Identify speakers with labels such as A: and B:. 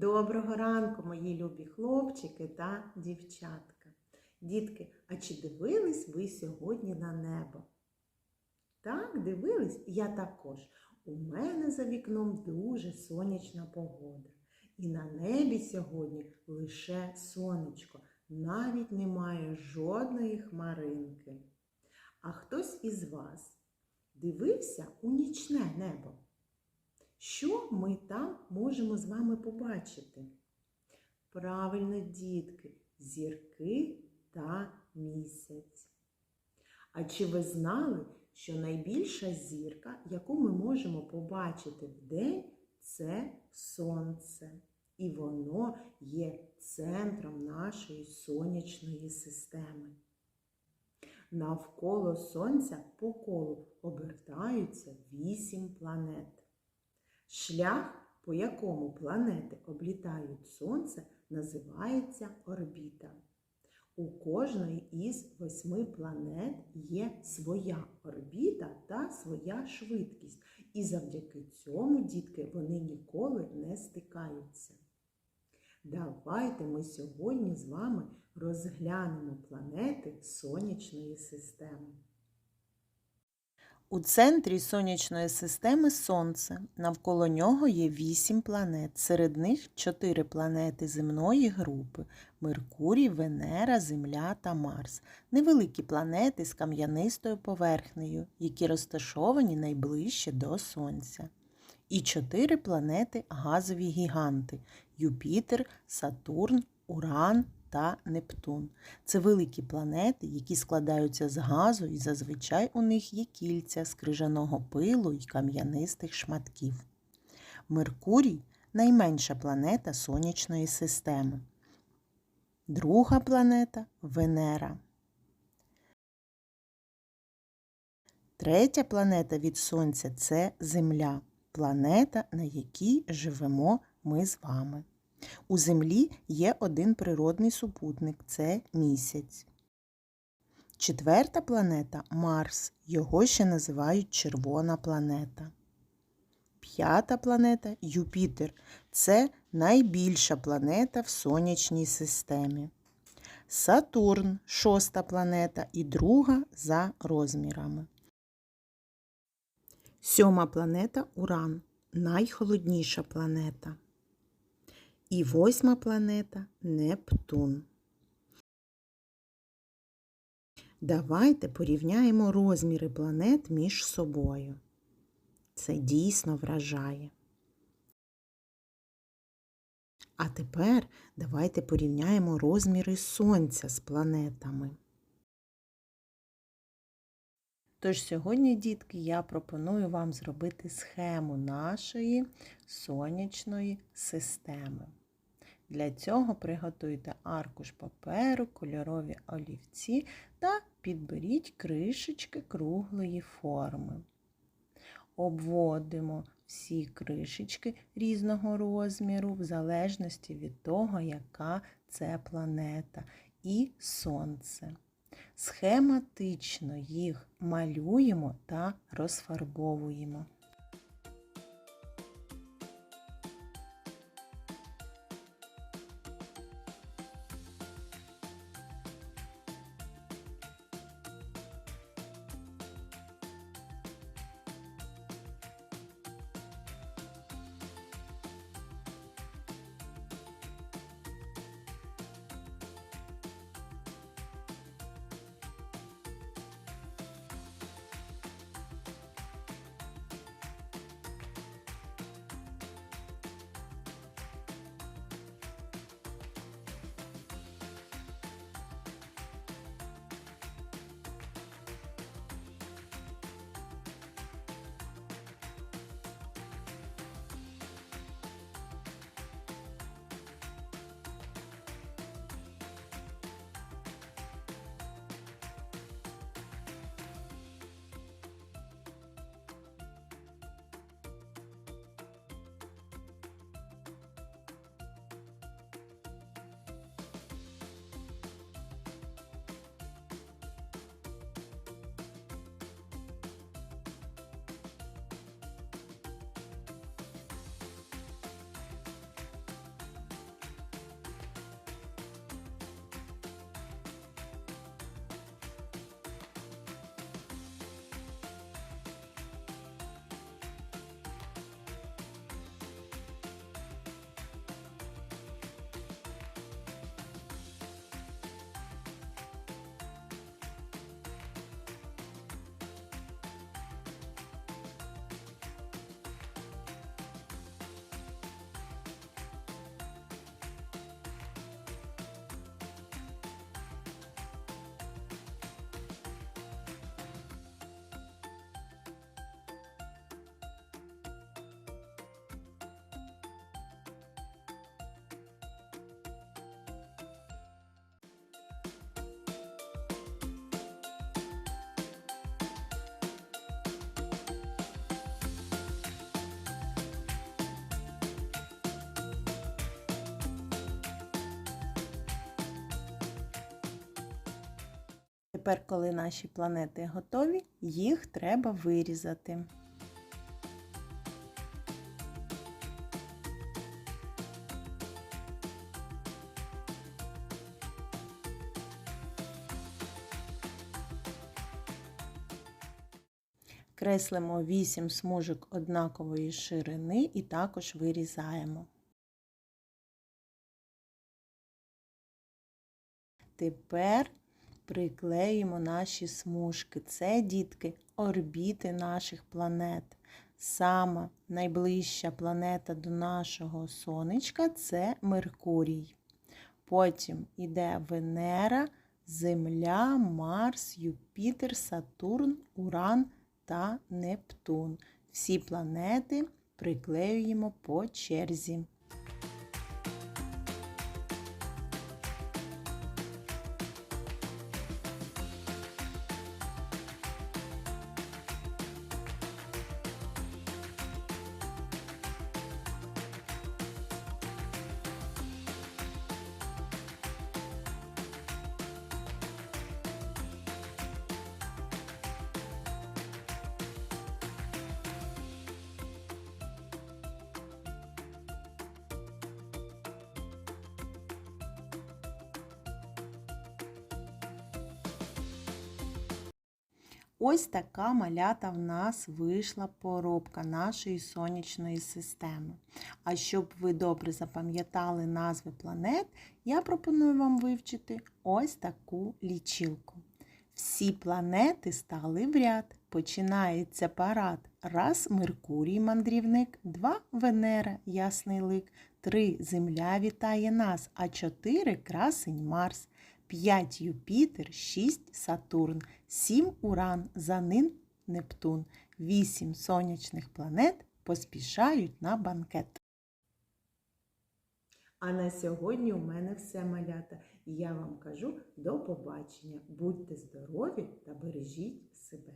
A: Доброго ранку, мої любі хлопчики та дівчатка. Дітки, а чи дивились ви сьогодні на небо? Так, дивились? Я також. У мене за вікном дуже сонячна погода. І на небі сьогодні лише сонечко, навіть немає жодної хмаринки. А хтось із вас дивився у нічне небо? Що ми там можемо з вами побачити? Правильно, дітки, зірки та місяць. А чи ви знали, що найбільша зірка, яку ми можемо побачити вдень, це сонце. І воно є центром нашої сонячної системи. Навколо Сонця по колу обертаються вісім планет. Шлях, по якому планети облітають Сонце, називається орбіта. У кожної із восьми планет є своя орбіта та своя швидкість, і завдяки цьому, дітки, вони ніколи не стикаються. Давайте ми сьогодні з вами розглянемо планети Сонячної системи.
B: У центрі сонячної системи Сонце. Навколо нього є вісім планет. Серед них чотири планети земної групи Меркурій, Венера, Земля та Марс. Невеликі планети з кам'янистою поверхнею, які розташовані найближче до Сонця. І чотири планети газові гіганти Юпітер, Сатурн, Уран та Нептун. Це великі планети, які складаються з газу, і зазвичай у них є кільця з крижаного пилу і кам'янистих шматків. Меркурій найменша планета Сонячної системи. Друга планета Венера. Третя планета від Сонця це Земля, планета, на якій живемо ми з вами. У Землі є один природний супутник це місяць. Четверта планета Марс. Його ще називають червона планета. П'ята планета Юпітер. Це найбільша планета в сонячній системі. Сатурн шоста планета і друга за розмірами. Сьома планета Уран. Найхолодніша планета. І восьма планета Нептун. Давайте порівняємо розміри планет між собою. Це дійсно вражає. А тепер давайте порівняємо розміри Сонця з планетами. Тож сьогодні, дітки, я пропоную вам зробити схему нашої сонячної системи. Для цього приготуйте аркуш паперу, кольорові олівці та підберіть кришечки круглої форми. Обводимо всі кришечки різного розміру, в залежності від того, яка це планета і сонце. Схематично їх малюємо та розфарбовуємо. Тепер, коли наші планети готові, їх треба вирізати. Креслимо 8 смужок однакової ширини і також вирізаємо. Тепер приклеїмо наші смужки. Це, дітки, орбіти наших планет. Сама найближча планета до нашого сонечка це Меркурій. Потім іде Венера, Земля, Марс, Юпітер, Сатурн, Уран та Нептун. Всі планети приклеюємо по черзі. Ось така малята в нас вийшла поробка нашої сонячної системи. А щоб ви добре запам'ятали назви планет, я пропоную вам вивчити ось таку лічилку. Всі планети стали в ряд. Починається парад. Раз Меркурій мандрівник, два Венера, ясний лик, три Земля вітає нас, а чотири красень Марс. 5 Юпітер, 6 Сатурн, 7 Уран, за ним Нептун, 8 сонячних планет поспішають на банкет.
A: А на сьогодні у мене все малята. Я вам кажу до побачення. Будьте здорові та бережіть себе.